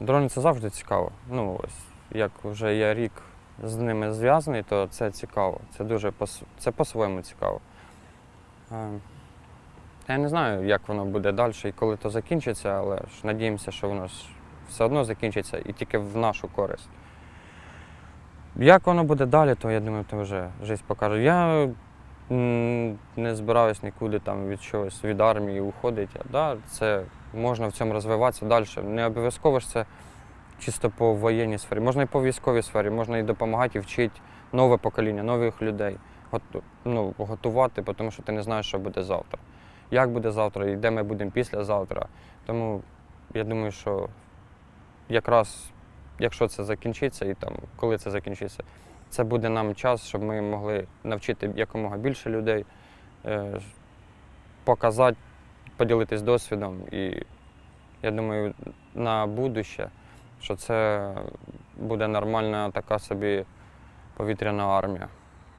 Дрони це завжди цікаво. Ну, ось, як вже я рік з ними зв'язаний, то це цікаво. Це дуже це по-своєму цікаво. Я не знаю, як воно буде далі і коли то закінчиться, але ж надіємося, що воно ж все одно закінчиться і тільки в нашу користь. Як воно буде далі, то я думаю, то вже життя покаже. Я не збираюсь нікуди там від чогось від армії уходити. Да, це можна в цьому розвиватися далі. Не обов'язково ж це чисто по воєнній сфері, можна і по військовій сфері, можна і допомагати, і вчити нове покоління, нових людей. Ну, готувати, тому що ти не знаєш, що буде завтра. Як буде завтра і де ми будемо післязавтра. Тому я думаю, що якраз якщо це закінчиться, і там, коли це закінчиться, це буде нам час, щоб ми могли навчити якомога більше людей, е, показати, поділитись досвідом. І я думаю, на будуще, що це буде нормальна така собі повітряна армія.